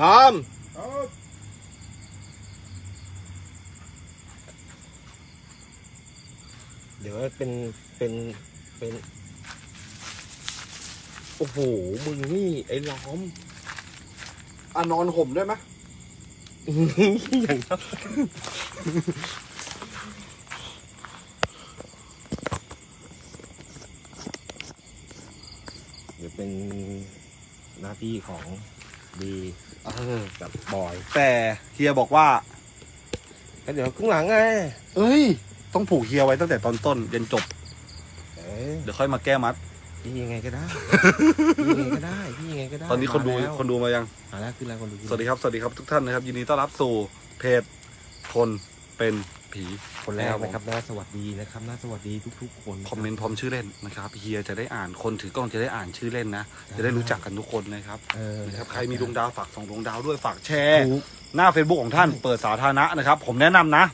ล้อมเดี๋ยวเป็นเป็นเป็น โอ้โห มึงนี่ ไอ้ล้อม อะนอนห่มได้ไหมอย่างนั้นเดี๋ยวเป็นหน้าที่ของ ดีเออกับบอย แต่เฮียบอกว่าก็เดี๋ยวข้างหลังไงเอ้ย ต้องผูกเฮียไว้ตั้งแต่ตอนต้นจนจบ เอ้ยเดี๋ยวค่อยมาแก้มัด พี่ยังไงก็ได้ พี่ยังไงก็ได้พี่ยังไงก็ได้ตอนนี้คนดูมาแล้วคนดูมายัง มาแล้วขึ้นแล้วคนดูสวัสดีครับ สวัสดีครับทุกท่านนะครับ ยินดีต้อนรับสู่เพจคนเป็น ผีคนแรกนะครับน่าสวัสดีนะครับน่าสวัสดีทุก ๆ คนคอมเมนต์พร้อมชื่อเล่นนะครับเฮียจะได้อ่านคนถือกล้องจะได้อ่านชื่อเล่นนะจะได้รู้จักกันทุกคนนะครับเออนะครับใครมีดวงดาวฝากส่องดวงดาวด้วยฝากแชร์ถูกหน้า Facebook ของท่านเปิดสาธารณะนะครับ ผมแนะนำนะ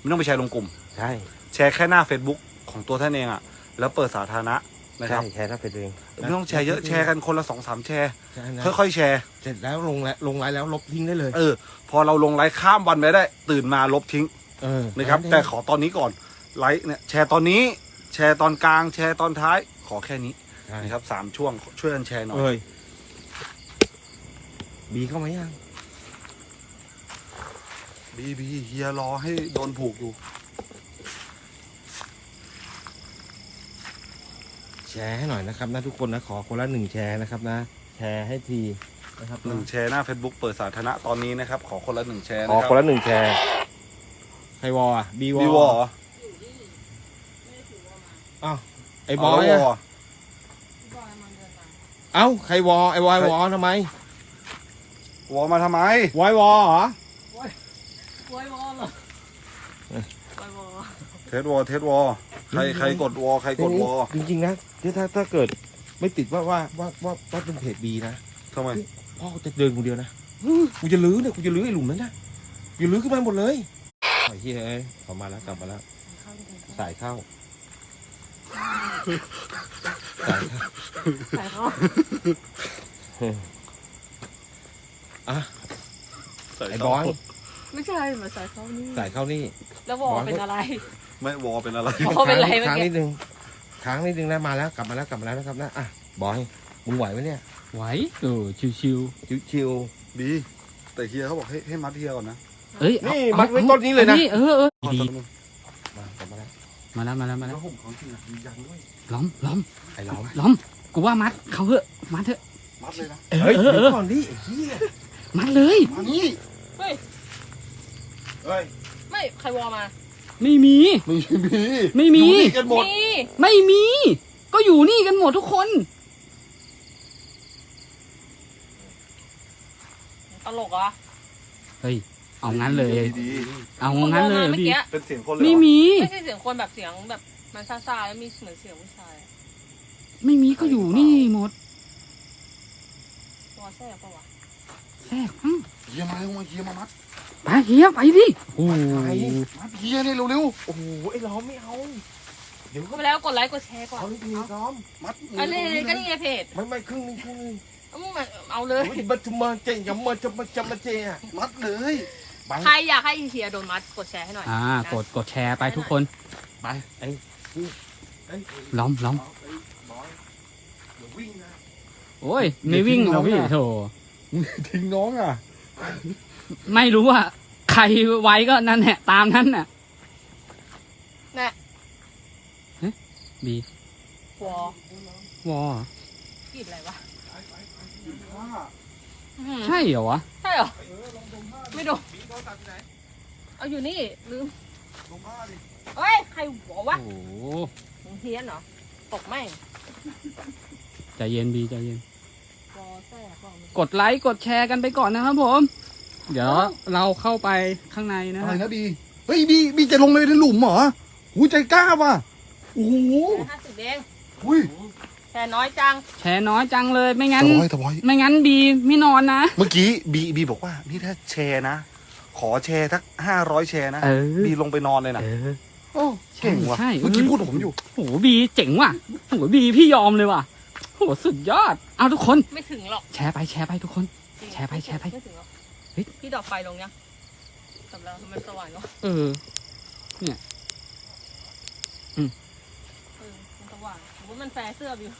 ไม่ต้องไปแชร์ลงกลุ่มใช่แชร์แค่หน้า Facebook ของตัวท่านเองอะแล้วเปิดสาธารณะนะคใช่รับแชร์หน้าเพจตัวเองไม่ต้องแชร์เยอะแชร์กันคนละสองสามแชร์ใช่นะค่อยๆแชร์ เสร็จแล้วลงแล้วลงไลน์แล้วลบทิ้งได้เลย เออ พอเราลงไลฟ์ข้ามวันไปได้ ตื่นมาลบทิ้ง เออนะครับได้แต่ขอตอนนี้ก่อนไลฟ์เนี่ยแชร์ตอนนี้ แชร์ตอนกลาง แชร์ตอนท้าย ขอแค่นี้ใช่นะครับสามช่วงช่วยกันแชร์หน่อย เอ้ยบีเข้ามายัง บีบีเฮียรอให้โดนผูกอยู่ แชร์ให้หน่อยนะครับนะทุกคนนะขอคนละหนึ่งแชร์นะครับนะ แชร์ให้ทีนะครับหนึ่งแชร์หน้า Facebook เปิดสาธารณะตอนนี้นะครับ ขอคนละหนึ่งแชร์ขอนะครัคนละหนึ่งแชร์ ใครวอลอะบีวอบีวอเหรออ้าวไอ้บอยวอะอเอ้าใครวอไอ้วอยวอทำไมวอมาทำไม วอยวอเหรอไว้วอลเหรอไว้วอลเทสวอเทสวอใครใครกดวอใครกดวอจริงๆนะที่ถ้าถ้าเกิดไม่ติดว่าว่าว่าว่าว่าเป็นเพจบีนะทำไม พ่อจะเดินคนเดียวนะกูจะลื้อเนี่ยกูจะลื้อไอ้หลุมนั้นนะกูจะลื้อขึ้นมาหมดเลย ไอ้เหี้ยเอ้ยเขามาแล้วกลับมาแล้วสายเข้า สายเข้าใส่เขาอะใส่ไอ้ต่บอยไม่ใช่เหมือนใส่เขานี่ สายเข้านี่ แล้ววอลเป็นอะไร ไม่วอเป็นอะไรวอลเป็นไรเมื่อค้างกี้นิดนึงค้างนิดนึงนะมาแล้วกลับมาแล้วกลับมาแล้วนะครับนะอะบอยมึงไหวไหมเนี่ยไหวเออชิวชิวดี แต่เฮียเขาบอกให้ให้มัดเฮียก่อนนะๆ เอ้ยๆนี่อามัดไว้ต้นนี้เลยนะอาเออเออดีตอนนึงมากลับมาแล้วมาแล้วมาแล้วมาแล้แล้ววผมของจริงอะมียันด้วยล้อมล้อมไอ้ล้อมล้อมกูว่ามัดเขาเหอะมัดเถอะมัดเลยนะเฮ้ยเออเออเดี๋ยวก่อนดิไอ้เหี้ยมัดเลยมานี่เฮ้ยเฮ้ยไม่ใครวอลมา ไม่มี ไม่มี ไม่มีอยู่นี่กันหมดนี่ไม่มี ก็อยู่นี่กันหมดทุกคนตลกเหรอเฮ้ย เอางั้นเลย ดีเอางั้นเลยเมื่อพี่กี้ๆเป็นเสียงคนเลยเหรอไม่มี ไม่ใช่เสียงคนแบบเสียงแบบมันซ่าๆแล้วมีเหมือนเสียงผู้ชายไม่มีก็อยู่นี่หมดวอลแซ่บปะวะแทรกมั้งเฮียมาเร็วมาเฮียมามัดไปเฮียไปดิโอ้โหมัดเฮียนี่เร็วโอ้โหไอ้ล้อมไม่เอาเดี๋ยวก็ก็ไปแล้วกดไลค์กดแชร์ก่อนเอานี่ดีล้อมๆมัดอันนี้ก็นี่ไงเพจไม่ไม่ครึ่งหนึงครึ่งหนึงเอามึงมาเอาเลย โอ้ยบัตรมาเจยังมาจะมาจะมาเจอะมัดเลย ไป ใครอยากให้เฮียโดนมัดกดแชร์ให้หน่อยอ่ากดกดแชร์ไปทุกคนไปไอ้ไอ้ล้อมล้อมเอาไอ้บอยเดี๋ยววิ่งนะโอ้ยไม่วิ่งหรอกพี่โถทิ้งน้องอะ ไม่รู้ว่าใครไว้ก็นั่นแหละตามนั้นน่ะน่ะบีวอลวอกรีดอะไรวะว่าอื้อหือใช่เหรอวะ ใช่เหรอ ไม่โดน เอาอยู่นี่ลืมลงผ้าดิเฮ้ยใครบอกวะโอ้โหมึงเฮี้ยนเหรอตกแม่งใจเย็นบีใจเย็นวอลแซ่บบอกมึงกดไลค์กดแชร์กันไปก่อนนะครับผม เดี๋ยวเราเข้าไปข้างในนะอะไรฮะนะบีเฮ้ยบีบีจะลงเลยในหลุมเหรอหูใจกล้าว่ะโอ้โหห้าสิบเองอุ้ยแชร์น้อยจังแชร์น้อยจังเลยไม่งั้น ตะบอยตะบอยไม่งั้นบีไม่นอนนะ เมื่อกี้บีบีบอกว่านี่ถ้าแชร์นะ ขอแชร์ทักห้าร้อยแชร์นะเออ บีลงไปนอนเลยนะเออ โอ้เก่งว่ะใช่ใช่ เมื่อกี้พูดกับผมอยู่โอ้โหบีเจ๋งว่ะโอ้โหบีพี่ยอมเลยว่ะโโหสุดยอด เอาทุกคน ไม่ถึงหรอกแชร์ไปแชร์ไปทุกคน จริงแชร์ไปแชร์ไปไม่ถึงหรอกเฮ้ย พี่ดอกไฟลงยังสำหรับมันสว่างเนาะเออ เออมันสว่างผมว่ามันแฟร์เสื้ออยู่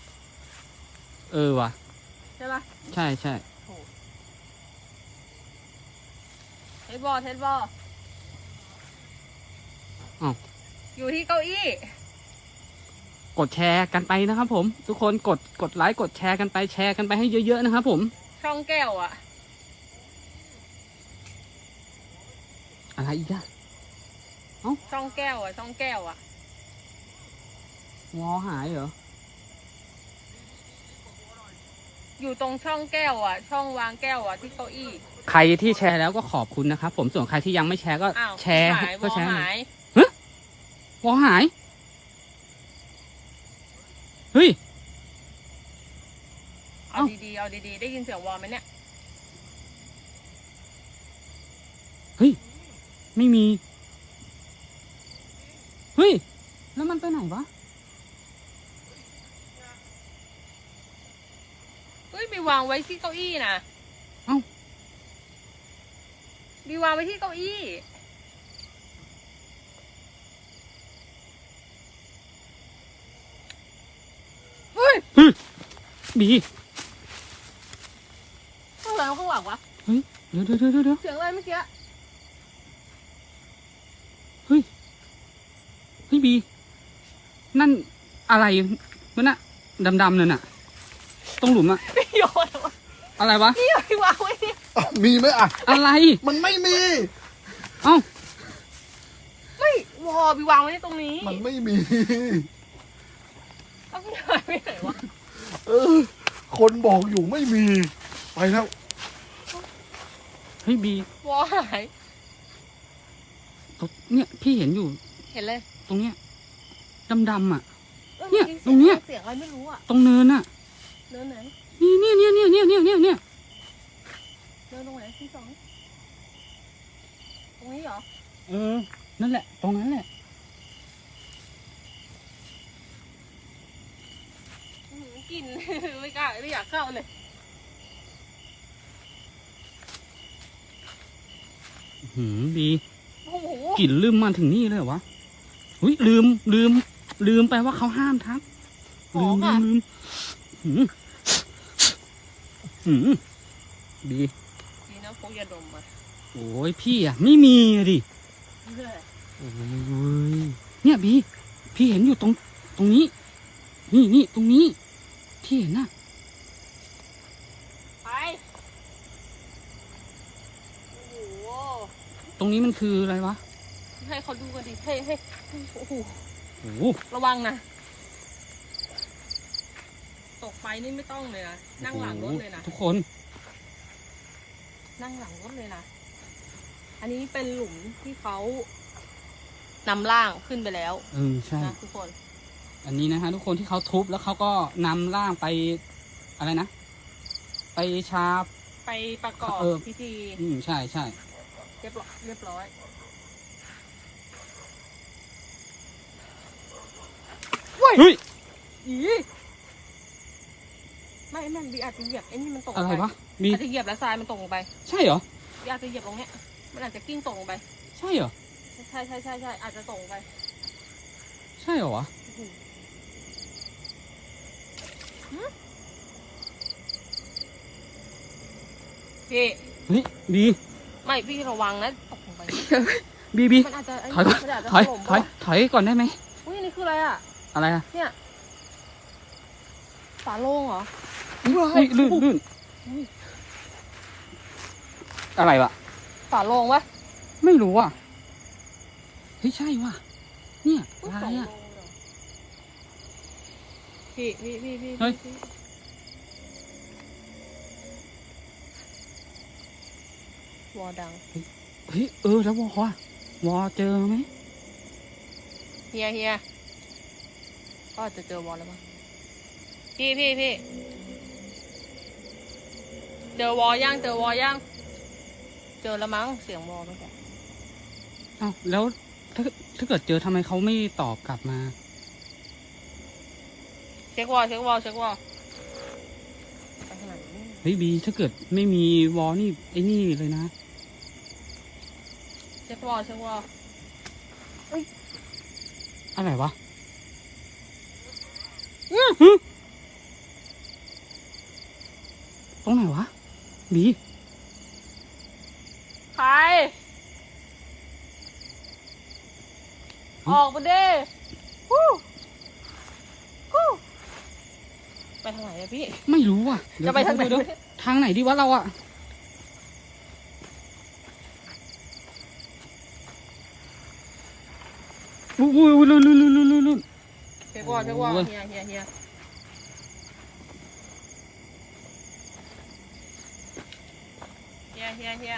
เออว่ะใช่ปะใช่ใช่ เทสบอลเทสบอลอ้าว อยู่ที่เก้าอี้ กดแชร์กันไปนะครับผม ทุกคนกดกดไลค์กดแชร์กันไปแชร์กันไปให้เยอะๆนะครับผมช่องแก้วอะอะไรอีกอะช่องแก้วอะช่องแก้วอะวอหายเหรออยู่ตรงช่องแก้วอะช่องวางแก้วอะที่เก้าอี้ ใครที่แชร์แล้วก็ขอบคุณนะครับ ผมส่วนใครที่ยังไม่แชร์ก็อ้าวแชร์หายก็แชร์วอหน่หาอยยวอหาย เฮ้ย เอาเอ้าดีๆเอาดีๆได้ยินเสียงวอลไหมเนี่ยไม่มี เฮ้ย แล้วมันไปไหนวะ เฮ้ยมีวางไว้ที่เก้าอี้นะ เอ้า มีวางไว้ที่เก้าอี้เฮ้ยบีอะไรข้างหลังวะเดี๋ยวเดี๋ยวเดี๋ยวเดี๋ยวเสียงอะไรเมื่อกี้เฮ้ยบี นั่นอะไรมันน่ะดำๆนั่นน่ะตรงหลุมอะพี่โยนเหร อวะอะไรวะ นี่พี่วางไว้นี่มีไหมอะ อะไร มันไม่มี เอ้า ไม่วอลพี่วางไว้ในตรงนี้มันไม่มี เอาพี่หายไปไหนวะเออ คนบอกอยู่ไม่มี ไปแล้ว เฮ้ยบีวอลหายตรงเนี่ยพี่เห็นอยู่เห็นเลยตรงเนี้ยดำๆอะออเนี่ยมื่อกี้ตรงเนี้ย เสียงอะไรไม่รู้อะ ตรงเนินอะเดินไหน นี่เนี่ยเนี่ยเนี่ยเนี่ยเนี่ยเนี่ยเนี่ยเดินตรงไหนที่สองตรงนี้เหรอ เออ นั่นแหละ ตรงนั้นแหละอื้อหือกลิน ไม่กล้าไม่อยากเข้าเลยหืมบีโอ้โหกลิ่นลืมมาถึงนี่เลยเหรอวะเฮ้ยลืมลืม ลืมไปว่าเขาห้ามทักหอลืมมลือะมลืมหืม หืมบีดีนะพกยาดมมาโอ้ยพี่อะ ไม่มีอะดิเพื่อโอ้ยเนี่ยบีพี่เห็นอยู่ตรง ตรงนี้ นี่นี่ตรงนี้ ที่เห็นน่ะไป โอ้โห ตรงนี้มันคืออะไรวะให้เขาดูกันดิ ให้ให้ให้โอ้โห โอ้โห ระวังนะ ตกไปนี่ไม่ต้องเลยนะนั่งหลังรถเลยนะทุกคน นั่งหลังรถเลยนะอันนี้เป็นหลุมที่เขานำร่างขึ้นไปแล้วเออใช่นะทุกคน อันนี้นะฮะทุกคนที่เขาทุบแล้วเขาก็นำร่างไปอะไรนะไปชาบไปประกอบเออพิธี อืมใช่ใช่เรียบร้อยเรียบร้อยเฮ้ยอี ไม่แม่นบีอาจจะเหยียบไอ้นี่มันตกลอะงไรไปวะมีอาจจะเหยียบแล้วทรายมันตกลงไปใช่เหรอบีอาจจะเหยียบตรงเนี้ย มันอาจจะกิ้งตกลงไป ใช่เหรอใช่ใช่ใช่ใช่อาจจะตกลงไป ใช่เหรอวะพี่เฮ้ยบีไม่พี่ระวังนะตกลงไปบีบีมันอาจจะไถอยก่อนมันอาจจะถอยถล่มถอยปะถอยก่อนได้ไหมอุ้ยนี่คืออะไรอะอะไรอะเนี่ยฝาโล่งเหรอ อุ้ยลื่นลื่นอะไรวะฝาโล่งวะไม่รู้อะเฮ้ยใช่ว่ะเนี่ยอุ๊ยอะไรสองอะโลเหรอพี่พี่พี่พี่เฮ้ย พี่วอดังเฮ้ยเออแล้ววอวะวอเจอไหมเฮียเฮียก็อาจจะเจอวอลแล้วมั้งพี่พี่พี่ เจอวอลยังเจอวอลยังเจอแล้วมั้งเสียงวอลตั้งแต่อ้าวแล้วถ้าถ้าเกิดเจอทำไมเขาไม่ตอบกลับมา เช็ควอลเช็ควอลเช็ควอลเฮ้ยบีถ้าเกิดไม่มีวอลนี่ไอ้นี่เลยนะเช็ควอลเช็ควอลอะไรวะตรงไหนวะ บีใคร ออกมาดิฮู้ฮู้ไปทางไหนอะพี่ ไม่รู้อะเดี๋ยวจะไปทางไหนเดี๋ยวเดี๋ยวทางไหนดีวะเราอะอุ้ยอุ้ยอุ้ยลื่นลื่นลื่นลื่นลื่นลื่นเช็ควอลเช็ควอลโอ้ยเฮียเฮียเฮียเฮีย เฮียเฮีย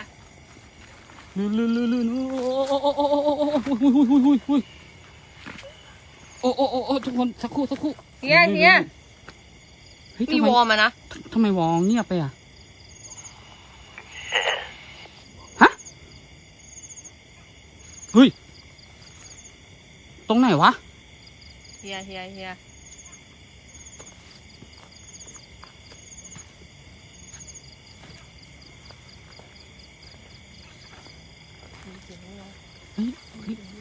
ลื่นลื่นลื่นลื่นโอ้โอ้โอ้โอ้โอ้โอ้โอ้โอ้โอ้โอ้โอ้โอ้โอ้ทุกคนสักครู่สักครู่เฮียเฮียเฮ้ยมีไมวอมานะทำไมวอลเงียบไปอะฮะเฮ้ยตรงไหนวะ เฮียเฮียเฮีย เฮ้ยเฮ้ย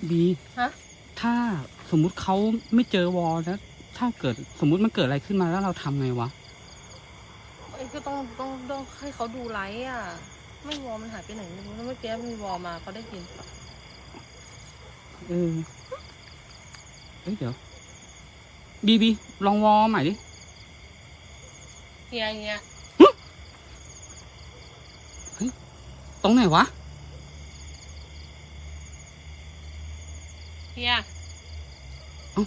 บีฮะ ถ้าสมมุติเขาไม่เจอวอลแล้วถ้าเกิดสมมุติมันเกิดอะไรขึ้นมาแล้วเราทำไงวะเอ้ก็ต้องต้องต้องให้เขาดูไลฟ์อะ ไม่วอลมันหายไปไหนไม่รู้แล้วเมื่อกี้มีวอลมาเขาได้ยินเออเฮ้ยเดี๋ยว บีบีลองวอลใหม่ดิ เฮียเฮียตรงไหนวะ เฮียเอ้า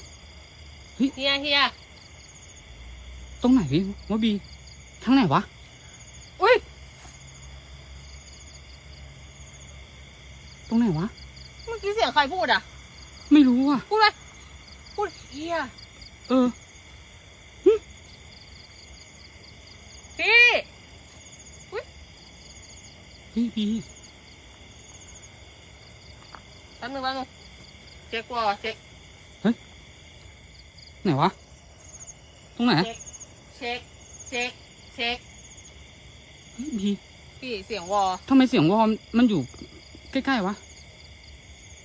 เฮ้ยเฮียเฮียตรงไหนพี่ว่าบีทางไหนวะ อุ้ย ตรงไหนวะ เมื่อกี้เสียงใครพูดอะ ไม่รู้อะ พูดเลยพูดเฮียเออพี่เฮ้ยบีแป๊บนึงแป๊บนึงเช็ควอลเช็คไหนวะ ตรงไหนเช็คเช็คเช็คเฮ้ยบีพี่เสียงวอลทำไมเสียงวอลมันอยู่ใกล้ๆวะ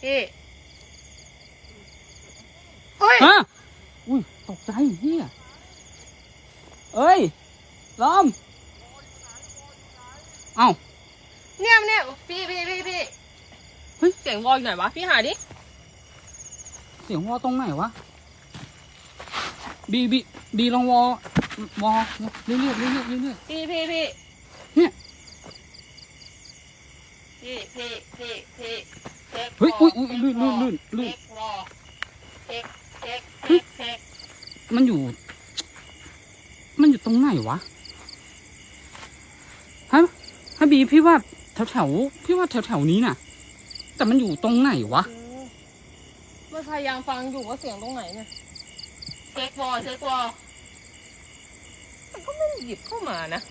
พี่เฮ้ยฮะอุ้ยตกใจเฮียเอ้ยล้อมเอ้าเนี่ยเนี่ยพี่พี่พี่พี่เฮ้ยเสียงวอลอยู่ไหนวะพี่หาดิเสียงวอลตรงไหนวะ บีบีบีลองวอลวอลเรื่อยๆเรื่อยๆเรื่อยพี่พี่พี่เนี่ยพี่พี่พี่พี่เช็คๆเฮ้ยอุ้ยอุ้ยเช็คลื่นวลื่อนลื่นลื่นเช็ควอลเช็คเช็คเช็คเช็คมันอยู่ มันอยู่ตรงไหนวะฮะฮะบีพี่ว่าแถวแถวๆพี่ว่าแถวแถวๆนี้น่ะ แต่มันอยู่ตรงไหนวะเออ มันพยายามฟังอยู่ว่าเสียงตรงไหนเนี่ย เช็ควอลเช็ควอลมันก็ไม่ได้หยิบเข้ามานะ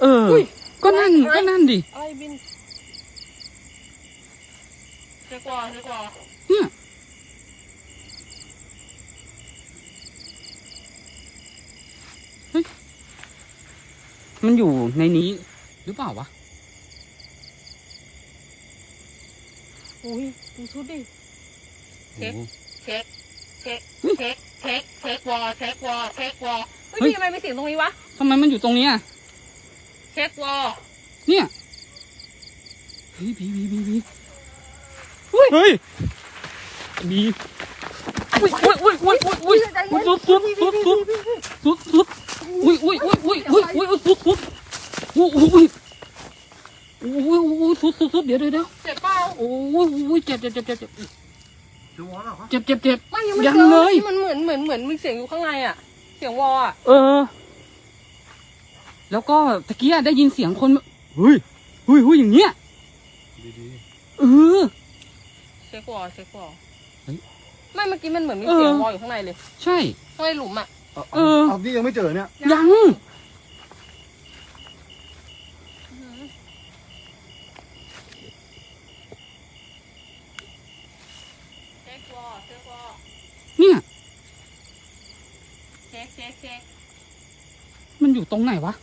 เอออุ้ยก็นั่นอะไร ก็นั่นดิอะไรบิน เช็ควอลเช็ควอลเนี่ยมันอยู่ในนี้หรือเปล่าวะ อุ้ยดูชุดดิ เช็คโอ้เช็คเช็คเช็คเช็คเช็ควอลเช็ควอลเช็ควอลเฮ้ยเฮ้ยพี่ทำไมไม่เสียงตรงนี้วะทำไมมันอยู่ตรงเนี้ยเช็ควอลเนี่ยเฮ้ยบีบีบีบีเฮ้ยบีอุ้ยอุ้ยอุ้ยอุ้ยอุ้ยอุ้ยอุ้ยสุดสุดสุดสุดสุดสุดอุ้ยอุ้ยอุ้ยอุ้ยอุ้ยอุ้ยสุดสุดอุ้ยอุ้ยอุ้ยอุ้ยสุดสุดสุดเดี๋ยวเดี๋ยวเดี๋ยวเจ็บเปล่าโอ้ยอุ้ยเจ็บเจ็บเจ็บเจ็บเจ็บ ดูวอลเหรอครับเจ็บเจ็บเจ็บ ไม่ยังไม่ยังเจอเลยมันเหมือนเหมือนเหมือนมีเสียงอยู่ข้างในอะ เสียงวอลอะเออ แล้วก็ตะกี้อะได้ยินเสียงคนเฮ้ยเฮ้ยเฮ้ยอย่างเงี้ยดีเออ เช็ควอลเช็ควอลเฮ้ยไม่เมื่อกี้มันเหมือนมีเออเสียงวอลอยู่ข้างในเลยใช่ ข้างในหลุมอะ ๆเออ เอานี่ยังไม่เจอเนี่ย ยัง เช็ควอลเช็ควอล เนี่ย เช็คเช็คเช็ค มัน อยู่ตรงไหนวะ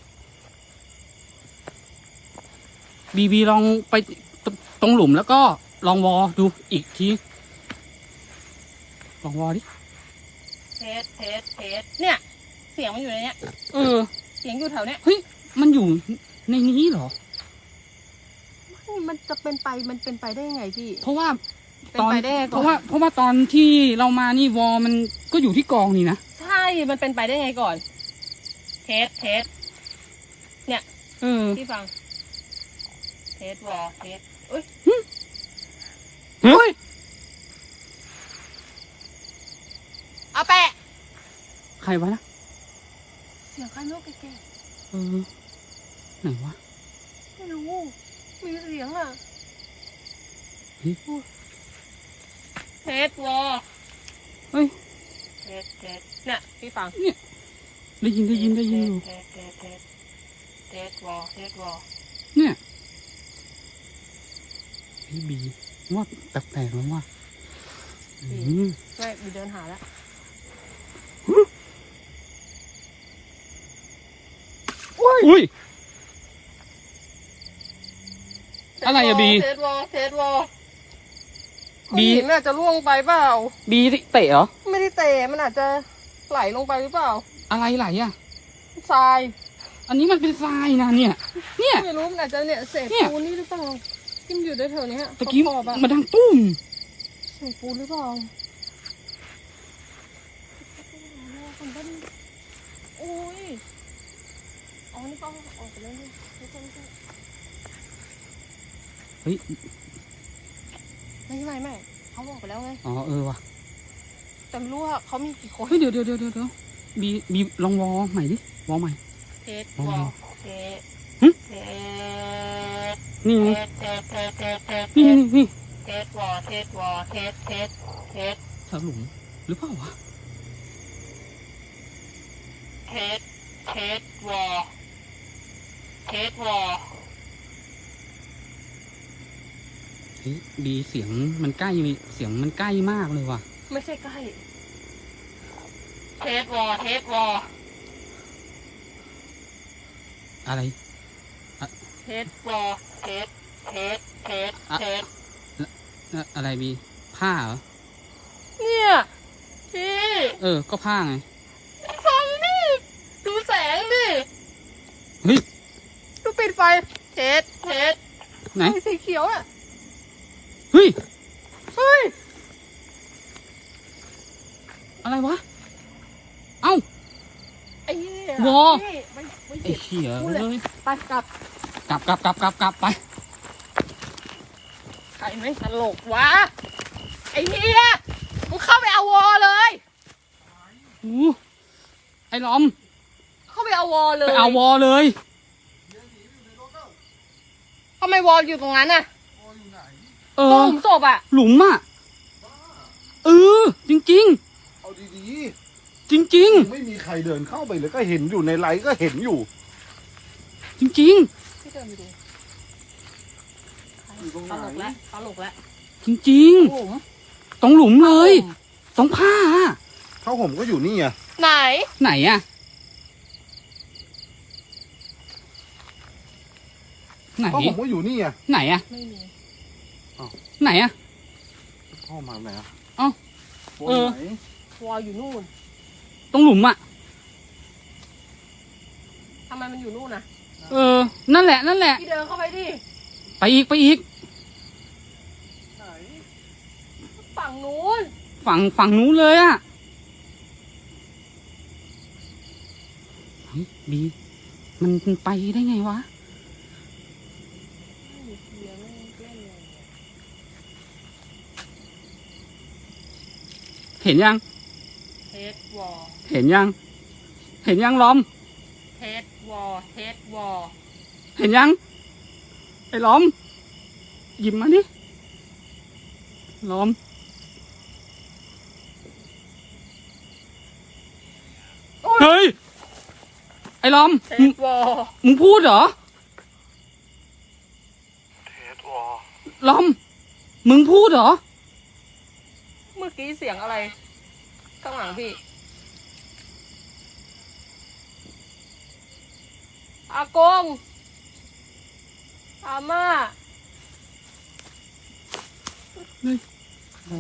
บีบีลองไปตตรงหลุมแล้วก็ลองวอดูอีกที ลองวอดิ เทสเทสเทสเนี่ย เสียงมันอยู่ในเนี้ย เออ เสียงอยู่แถวเนี้ย เฮ้ย มันอยู่ในนี้เหรอ มันจะเป็นไปมันเป็นไปได้ยังไงพี่ เพราะว่าเป็นตอนไปได้ไงเพก่อนราะว่าเพราะว่าตอนที่เรามานี่วอมันก็อยู่ที่กองนี่นะ ใช่ มันเป็นไปได้ไงก่อน เทสเทสเออพี่ฟัง เทสวอลเทสอุ้ยเฮ้ยเอาแปะใครวะนะเสียงใครไม่รู้แก่เออไหนวะๆไม่รู้ มีเสียงอะเฮ้ยเทสวอลเฮ้ยเทสเทสเนี่ยพี่ฟัง ได้ยินได้ยินได้ยินอยู่เทสเทสเทสเทสวอลเทสวอลเนี่ยพี่บีว่าแปลกๆแล้วว่าอืมไม่มีเดินหาแล้วอุ้ยอะไรอะบีเทสวอลเทสวอลบีหินอาจจะล่วงไปเปล่า บีเตะเหรอ ไม่ได้เตะ มันอาจจะไหลลงไปหรือเปล่า อะไรไหลอะ ทรายอันนี้มันเป็นทรายนะเนี่ย เนี่ย ไม่รู้มันอาจจะเนี่ยเศษเนี่ยปูนนี่หรือเปล่าที่มันอยู่แถวๆเนี้ยตะกี้ขอบๆอะมันดังตุ้มเศษปูนหรือเปล่าโอ้ยอ๋อนี่ก็ออกไปแล้วนี่ไม่ใช่ไม่ใช่เฮ้ยไม่ใช่ไม่เขาบอกไปแล้วไงอ๋อเออว่ะแต่ไม่รู้ว่าเขามีกี่คนเฮ้ยเดี๋ยวเดี๋ยวเดี๋ยวเดี๋ยวเดี๋ยว บีบีลองวอใหม่ดิวอใหม่เทสอ๋อวอลเทสหึเทสนี่เทไงสเทสเทสเทสเทสนี่นี่นี่เทสวอลเทสวอลเทสเทสเทสแถวหลุมหรือเปล่าวะเทสเทสวอลเทสวอลเฮ้ยบีเสียงมันใกล้เสียงมันใกล้มากเลยว่ะ ไม่ใช่ใกล้ เทสวอลเทสวอลอะไร เทสวอลเทสเทสเทสเทสอะอะไรบีผ้าเหรอ เนี่ยพี่เออ ก็ผ้าไงฟังดิดูแสงดิเฮ้ยดูปิดไฟเทสเทสไหนไฟสีเขียวอะเฮ้ย เฮ้ย อะไรวะเอ้าไอ้เหี้ยวอพี่ไม่ไม่ไอ้เห็นเหี้ยพูดเลยเอ้ยไปกลับกลับกลับกลับกลับกลับไป ใครไม่ตลกวะ ไอ้เหี้ยมึงเข้าไปเอาวอเลย อู้ไอ้ล้อม เข้าไปเอาวอเลยไปเอาวอเลย ทำไมวออยู่ตรงนั้นน่ะเอตรงอ หลุมศพอะ หลุมอะ เออ จริง เอาดีๆ จริงๆไม่มีใครเดินเข้าไปเลยก็เห็นอยู่ในไลฟ์ก็เห็นอยู่ ๆ จริง พี่เดินไปดูอยู่ตรงตไหนลกแล้วตลกแล้วๆ จริงหลุมๆตรงหลุมเลย ตรงผ้าอะข้าวผมก็อยู่นี่อะไหน ไหนอะไหนข้าวผมก็อยู่นี่อะไหนอะไม่มี ไหนอะข้าวมาไหนอะเอ้าโอ้เออ ไหนวออยู่นู่น ตรงหลุมอะทำไมมันอยู่นู่นน่ะเออ นั่นแหละ นั่นแหละ พี่เดินเข้าไปดิไปอีกไปอีก ไหนฝั่งนู้นฝั่งฝั่งนู้นเลยอะเฮ้ยบี มันมันไปได้ไงวะเห็นยังเทสวอ เห็นยัง เห็นยังล้อม เทสวอเทสวอเห็นยัง ไอ้ล้อม หยิบมาดิล้อม เฮ้ย ไอ้ล้อม เทมึสงวอมึงพูดเหรอ เทสวอล้อม มึงพูดเหรอ เมื่อกี้เสียงอะไร ข้างหลังพี่ อากงออาม่าโอ้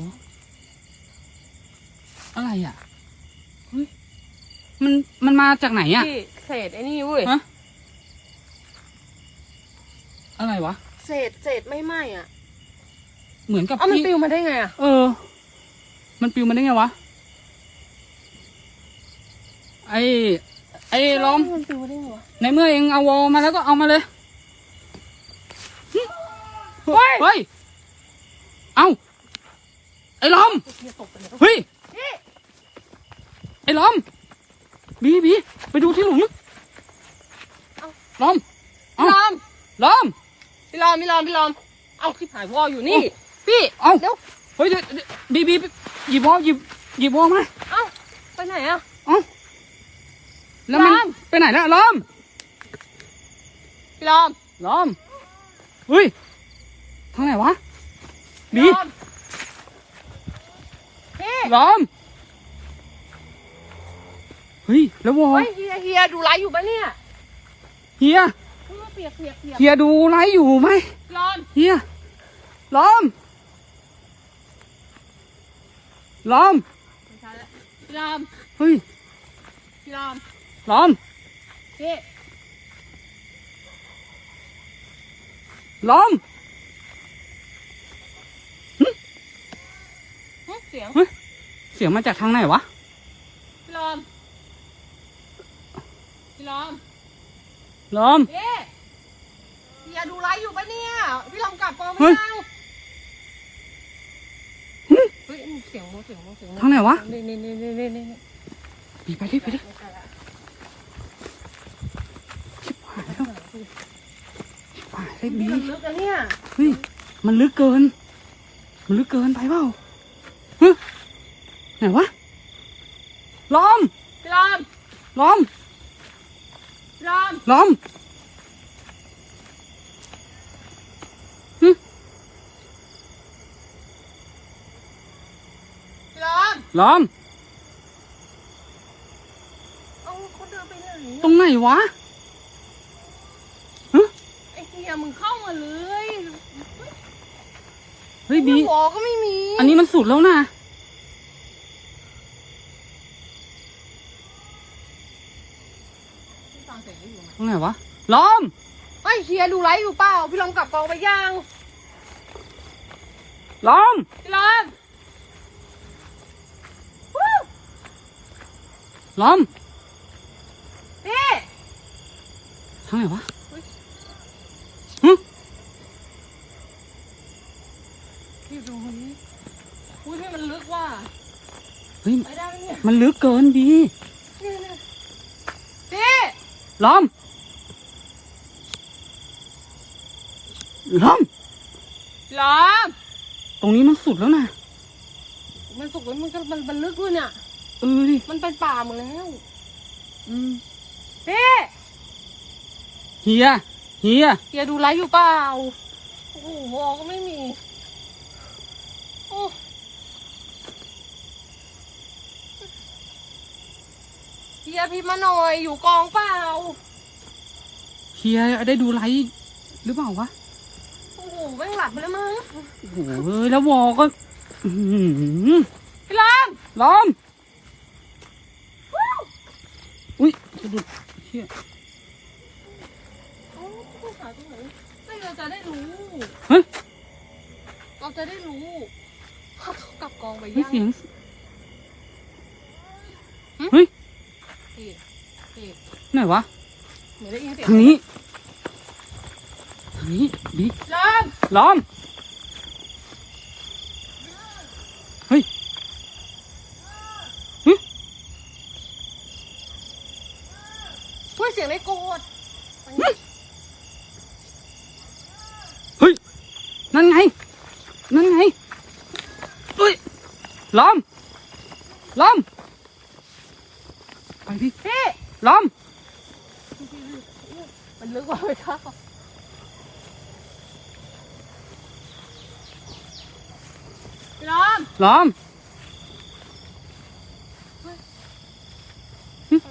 อะไรอะเฮ้ยมันมันมาจากไหนอะพี่เศษไอ้นี่เว้ยฮะ อะไรวะ เศษเศษไม่ไหม้อะเหมือนกับเอ้ามันที่ปลิวมาได้ไงอะเออ มันปลิวมาได้ไงวะ ไอ้ ไอ้ล้อมมันปลิวมาได้ไงวะในเมื่อเองเอาวอลมาแล้วก็เอามาเลยหึเฮ้ยเฮ้ยเอาไอ้ล้อมเฮียตกไปแล้วเฮ้ยพี่ไอ้ล้อมบีบีไปดูที่หลุมเอ้าล้อมพี่ลอมล้อมพี่ลอมพี่ลอมพี่ลอมเอ้าที่หายวออยู่นี่ พี่เอ้าเร็วเฮ้ยเดี๋ยวเดี๋ยวบีบีหยิบวอลหยิบหยิบวอลมาเอ้าไปไหนอะ แล้วมันล้อม ไปไหนแล้วล้อมพี่ลอมล้อมเฮ้ยทางไหนวะบีพี่ลอมพี่ล้อมเฮ้ยแล้ววอลเฮ้ยเฮียเฮียดูไลฟ์อยู่ปะเนี่ยเฮียเฮ้ยเปียกเปียกเปียกเฮียดูไลฟ์อยู่ไหมพี่ลอมเฮียล้อมล้อมไม่ใช่แล้วพี่ลอมเฮ้ยพี่ลอม ล้อมพี่ล้อมหึเสียง เสียงมาจากทางไหนวะพี่ลอมพี่ลอมล้อมเอ๊ะเฮียดูไลฟ์อยู่ปะเนี่ย พี่ลองกลับกองไปเฮ้ยยังเฮ้ยเสียงโมเสียงโมเสียงโมทางไหนวะ นี่นี่นี่นี่นี่นี่บีไปดิไปดิชิบหายแล้วชิบหายเลยบีนี่มันลึกอะเนี่ยเฮ้ยมันลึกเกิน มันลึกเกินไปเปล่าเฮ้ยไหนวะล้อมพี่ลอมล้อมพี่ลอมล้อมพี่ลอมล้อมเอาเขาเดินไปไหน ตรงไหนวะ ไอ้เฮียมึงเข้ามาเลยเฮ้ยบีหัวก็ไม่มี อันนี้มันสุดแล้วนะฟังเสียงได้อยู่ไหมตรงไหนวะล้อมไอ้เฮียดูไลฟ์อยู่เปล่า พี่ลองกลับกองไปยังล้อมพี่ลอมวู้ล้อมพี่ทางไหนวะ พี่ดูนี่ อุ้ยพี่มันลึกว่ะเฮ้ย ไปได้ไหมเนี่ยมันลึกเกินบีเนี่ยเนี่ยพี่ล้อมล้อมลอม ตรงนี้มันสุดแล้วนะ มันสุกแล้วมันก็มันมันลึกด้วยเนี่ยเออดิ มันเป็นป่าหมดแล้วอืมพี่เฮีย เฮีย เฮียดูไลฟ์อยู่เปล่า โอ้โหวอก็ไม่มี เฮียพี่มาหน่อยอยู่กองเปล่าเฮียได้ดูไลฟ์หรือเปล่าวะโอ้โหแม่งหลับไปแล้วมั้งโอ้โหเอ้ยแล้ววอก็อื้อหือพี่ลอมล้อมอุ้ยสะดุดเฮียเอ้าต้องหาตรงไหนไม่เราจะได้รู้เฮ้ยเราจะได้รู้เขากลับกองไปเฮ้ยยังเสียงหึเฮ้ยพี่พี่ ไหนวะเหมือนได้ยินเสียงทางนี้ทางนี้บิ๊กลอมล้อมเฮ้ยพูดเสียงได้โกรธเฮ้ย นั่นไง นั่นไงเฮ้ยล้อมล้อม ไปดิพี่ล้อม มันลึกกว่าไม่เข้าพี่ลอมล้อม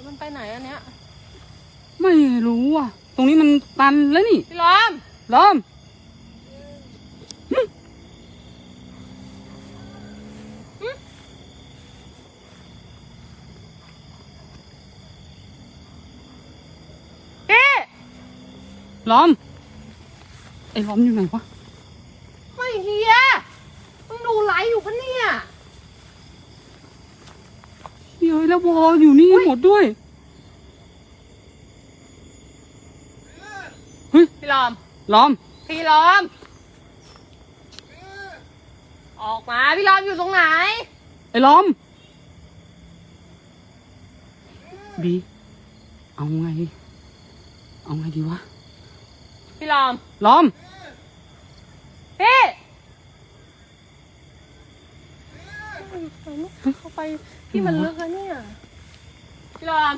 มันไปไหนอันเนี้ย ไม่รู้อะ ตรงนี้มันตันแล้วนี่ พี่ล้อม ล้อม พ ล้อม ไอ้ล้อมอยู่ไหนวะเฮ้ยเฮียมึงดูไลฟ์อยู่ปะเนี่ยเฮ้ยแล้ววออยู่นี่หมดด้วยพี่ลอม ล้อม พี่ลอม ออกมาพี่ลอมอยู่ตรงไหน ไอ้ล้อม บี เอาไง เอาไงดีวะ พี่ลอม ล้อม พี่เข้าไปที่มันลึกแล้วเนี่ย พี่ลอม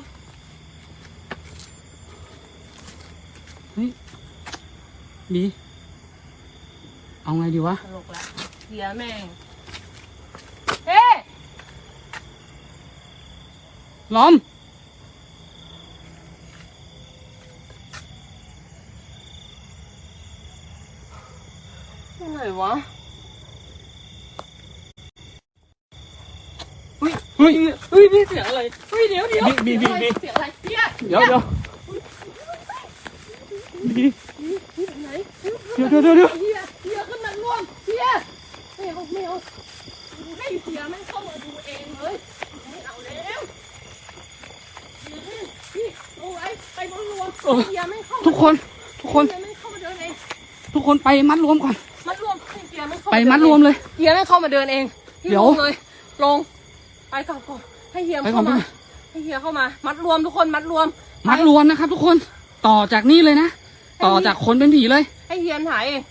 บีเอาไงดีวะ ตลกแล้วเสียแม่ง เฮ้ ล้อม ไหนวะเฮ้ยเฮ้ยเฮ้ยนี่เสียงอะไรเฮ้ยเดี๋ยวเดี๋ยวบีบีบีเสียงอะไรเสียงอะไรเดี๋ยวเดี๋ยวบีเสียงไหนเดี๋ยวเดี๋ยวเดี๋ยวเดี๋ยวเฮียเฮียขึ้นมาร่วมเฮียไม่เอาไม่เอาให้เสียไม่เข้ามาดูเองเลยไม่เอาแล้วเฮียพี่เอาไว้ไปบนรวมเฮียไม่เข้ามาทุกคน ทุกคน เฮียไม่เข้ามาเดินเอง ทุกคนไปมัดรวมก่อน ไม่เข้าไปมัดรวมเลย เฮียไม่เข้ามาเดินเองพี่เดี๋ยวลงเลยลง ไปก่อนก่อนให้เฮียไปก่อเข้านมาให้เฮียเข้ามา มัดรวมทุกคนมัดรวม มัดรวมนะครับ ทุกคนต่อจากนี้เลยนะ ต่อจากคนเป็นผีเลย ให้เฮียถ่ายเอง